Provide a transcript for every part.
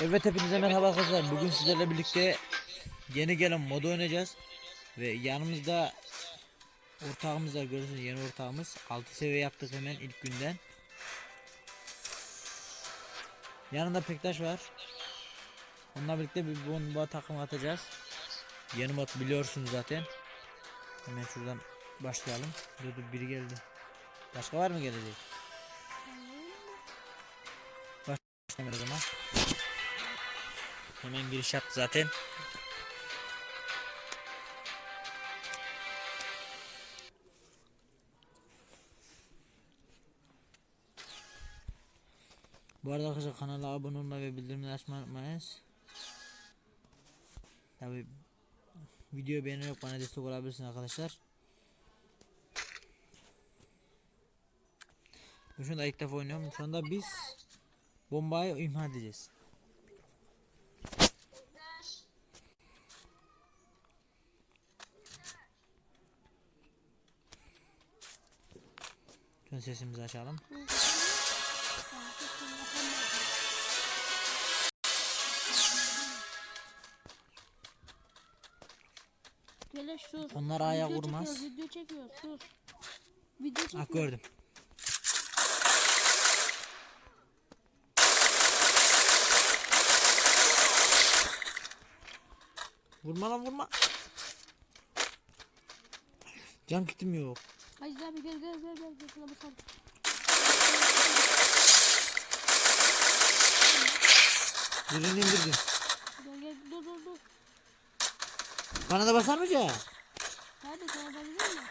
Evet hepinize merhaba arkadaşlar. Bugün sizlerle birlikte yeni gelen modu oynayacağız. Ve yanımızda ortağımız var görüyorsunuz yeni ortağımız. 6 seviye yaptık hemen ilk günden. Yanında Pektaş var. Onunla birlikte bir bomba takım atacağız. Yeni mod biliyorsunuz zaten. Hemen şuradan başlayalım. Dur dur biri geldi. Başka var mı gelecek? Başlayalım o zaman. Hemen giriş yaptı zaten. Bu arada arkadaşlar kanala abone olmayı ve bildirimleri açmayı unutmayınız. Tabi video beğenerek bana destek olabilirsiniz arkadaşlar. Şu anda ilk defa oynuyorum. Şu anda biz bombayı imha edeceğiz. Şunu sesimizi açalım. Gele sus. Onlar ayak Video vurmaz. çekiyoruz, Video çekiyor sus. Video çekiyor. Ah gördüm. Vurma lan vurma. Can kitim yok. Hacı abi gel gel gel gel gel şuna basalım. Birini indirdim. Gel gel dur dur dur. Bana da basar mı Can? Hadi sana da gidelim mi?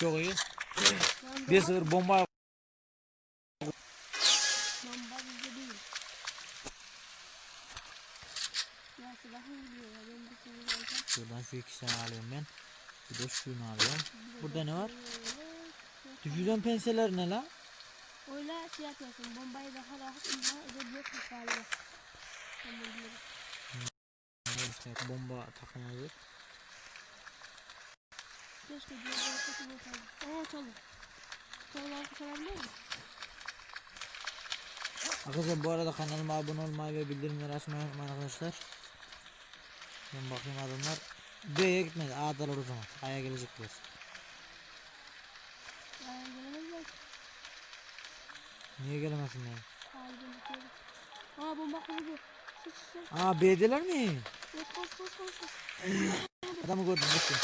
Çok iyi. Lan Bir daha- sıfır bomba. F2 sen alayım ben. Bir de şunu alayım. Burada ne var? Düşüren penseler ne la? Öyle şey yapıyorsun. Bombayı daha rahat imha edebiliyorsun galiba. Ben işte bomba takımları. Keşke diğer bir takım olsaydı. Ama çalın. Çalın çalabilir miyim? Arkadaşlar bu arada kanalıma abone olmayı ve bildirimleri açmayı unutmayın arkadaşlar. Ben bakayım adamlar B'ye gitmedi. A'dalar o zaman. A'ya gelecekler. Aa gelemezler. Niye gelemezsin yani? Haydi bakıyorum. Aa bomba sus. Aa B'deler mi? Koş koş koş koş. Adamı gördüm gitti.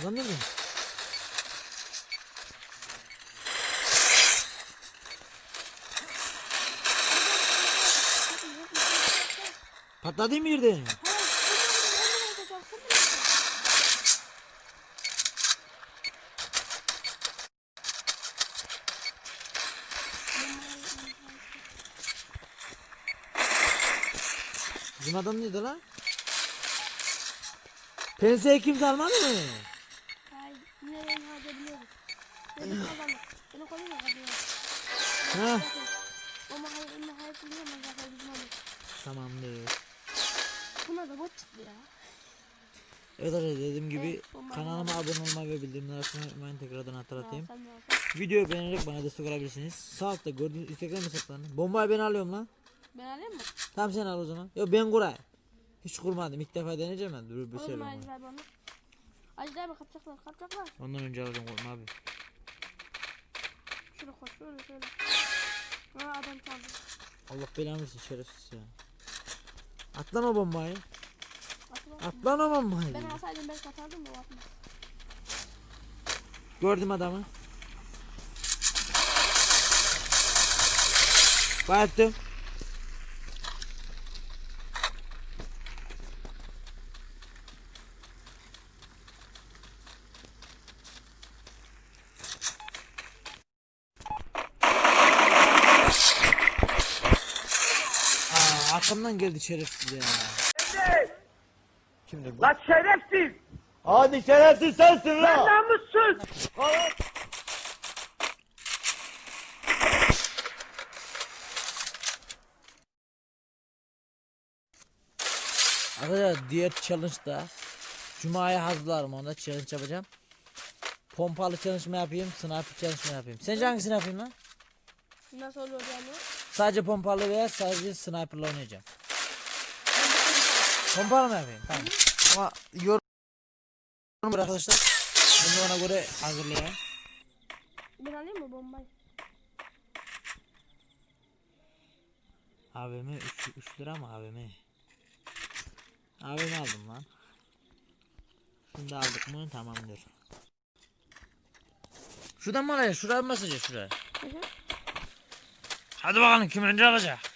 Adam nerede? Patladı mı yerde? Bizim adam nerede lan? Penseyi kimse almadı mı? Hayır, yine ben harcayabiliyoruz. Beni kazandı. Beni koyayım ya hadi ya. Ha? Ama hayır, ama hayır biliyorum ben zaten bizim onu. Tamamdır. Buna da bot çıktı ya. Evet arkadaşlar dediğim gibi Evet, kanalıma abone olmayı ve bildirimleri açmayı unutmayın tekrardan hatırlatayım. Videoyu beğenerek bana destek olabilirsiniz. Sağ altta gördüğünüz Instagram hesaplarını. Bombayı ben alıyorum lan. Ben alayım mı? Tamam sen al o zaman. Yo ben kurayım. Hiç kurmadım. İlk defa deneyeceğim ben. Dur bir şey onu. Aziz abi kapacaklar, kapacaklar. Ondan önce alacağım korkma abi. Şuraya koş, şöyle şöyle. Aa adam çaldı. Allah belanı versin şerefsiz ya. Atlama bombayı. Atla. Atlama bombayı. Ben alsaydım belki atardım da o atma. Gördüm adamı. Bayılttım. Aa, arkamdan geldi şerefsiz ya şimdi bu. Lan şerefsiz. Hadi şerefsiz sensin lan. Lan namussuz. Arkadaşlar diğer challenge'da Cuma'ya hazırlarım onda challenge yapacağım. Pompalı challenge mı yapayım, sniper challenge mı yapayım? Sence hangisini yapayım lan? Nasıl olur yani? Sadece pompalı veya sadece sniper'la oynayacağım. Pompalı mı yapayım? Tamam. Ama yorum arkadaşlar. Bunu ona göre hazırlayayım. Ben alayım mı bombayı? AVM 3, 3 lira mı AVM? AVM aldım lan. Şimdi aldık mı tamamdır. Şuradan mı alacağız? Şuraya mı basacağız şuraya? Hı hı. Hadi bakalım kim önce alacak?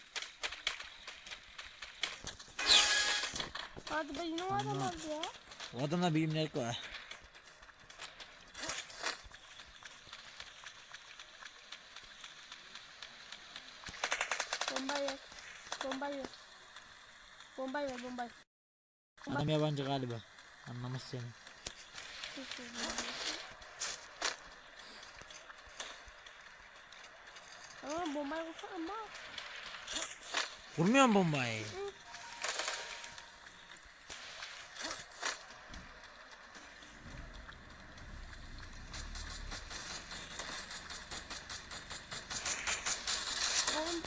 Hadi be yine o adam aldı ya. O adamda bir imlelik var. Bombayı ver. Bombayı ver. Bombayı ver bombayı. Adam yabancı galiba. Anlamaz seni. Ama bombayı vursana ama. Vurmuyor mu bombayı? Oğlum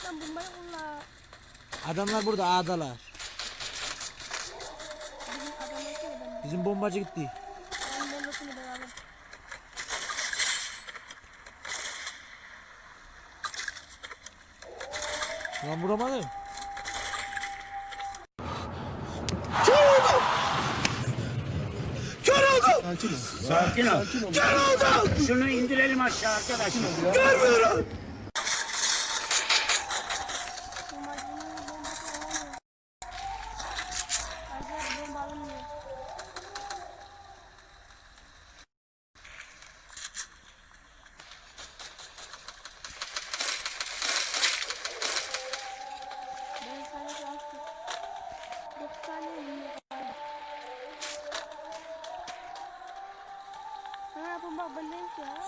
sen bombayı kullan. Adamlar burada A'dalar. Bizim adam yok ya ben. Bizim bombacı gitti. Ben ben lotunu ben alayım. Lan vuramadım. Sakin ol. Şunu indirelim aşağı arkadaşlar. Bombacının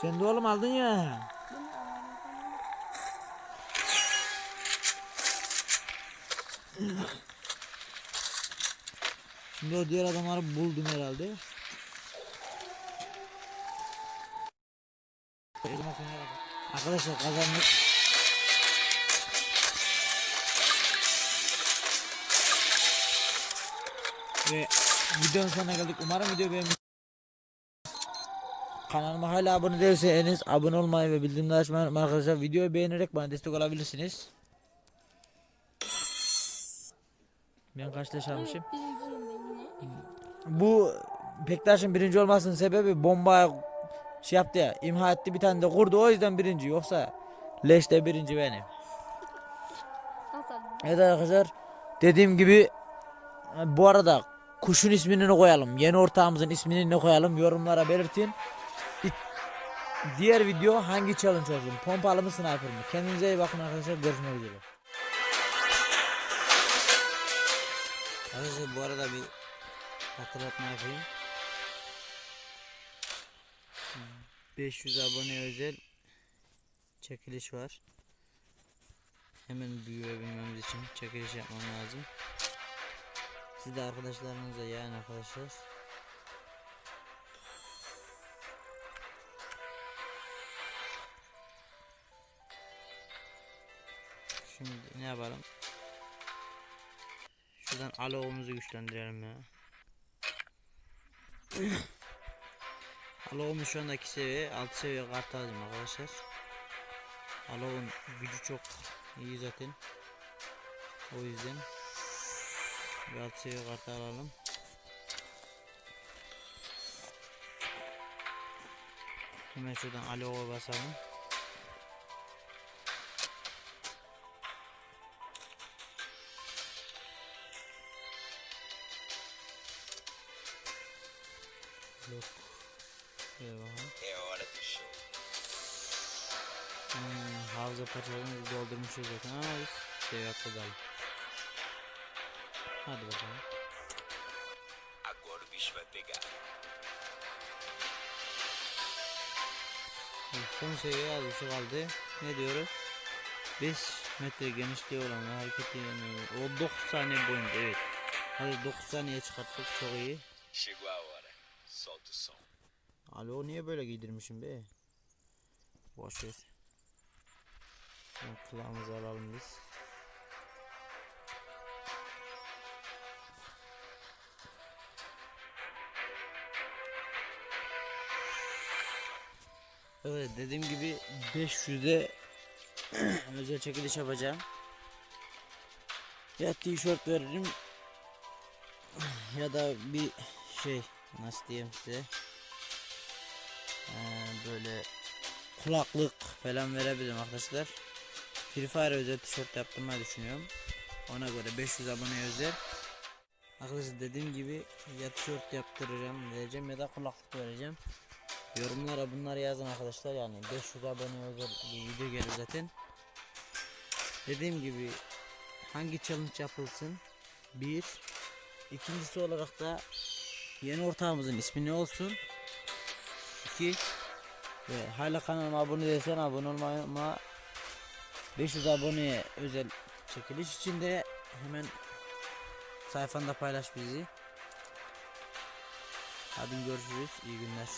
Sen de oğlum aldın ya. Şimdi o diğer adamları buldum herhalde. Arkadaşlar kazandık. Ve videonun sonuna geldik. Umarım video beğenmiş. Kanalıma hala abone değilseniz abone olmayı ve bildirimleri açmayı unutmayın arkadaşlar. Videoyu beğenerek bana destek olabilirsiniz. Ben kaç leş almışım? Bu Bektaş'ın birinci olmasının sebebi bomba şey yaptı ya imha etti bir tane de kurdu o yüzden birinci yoksa leşte birinci benim. Evet arkadaşlar dediğim gibi bu arada kuşun ismini ne koyalım yeni ortağımızın ismini ne koyalım yorumlara belirtin. Diğer video hangi challenge olsun pompalı mı sniper mı kendinize iyi bakın arkadaşlar görüşmek üzere. Arkadaşlar bu arada bir hatırlatma yapayım. 500 abone özel çekiliş var. Hemen büyüyebilmemiz için çekiliş yapmam lazım. Siz de arkadaşlarınıza yani arkadaşlar. Şimdi ne yapalım? Şuradan aloğumuzu güçlendirelim ya. Aloğumuz şu anda 2 seviye, 6 seviye kart aldım arkadaşlar. Aloğun gücü çok iyi zaten. O yüzden bir 6 seviye kartı alalım. Hemen şuradan aloğa basalım. Bakalım. Hmm, havza parçalarını doldurmuşuz zaten ama biz şey yapalım. Hadi bakalım. Agora o bicho vai pegar. Son seviye az bir kaldı. Ne diyoruz? 5 metre genişliği olan hareket eden o 9 saniye boyunca evet. Hadi 9 saniye çıkarttık çok iyi. Chegou a hora. Solta o som. Alo niye böyle giydirmişim be? Boş ver. Kulağımızı alalım biz. Evet dediğim gibi 500'e özel çekiliş yapacağım. Ya tişört veririm ya da bir şey nasıl diyeyim size böyle kulaklık falan verebilirim arkadaşlar. Free Fire özel tişört yaptırmayı düşünüyorum. Ona göre 500 abone özel. Arkadaşlar dediğim gibi ya tişört yaptıracağım vereceğim ya da kulaklık vereceğim. Yorumlara bunları yazın arkadaşlar yani 500 abone özel bir video gelir zaten. Dediğim gibi hangi challenge yapılsın? Bir. İkincisi olarak da yeni ortağımızın ismi ne olsun? 2 ve hala kanalıma abone değilsen abone olmayı ama 500 aboneye özel çekiliş için de hemen sayfanda paylaş bizi. Hadi görüşürüz. İyi günler.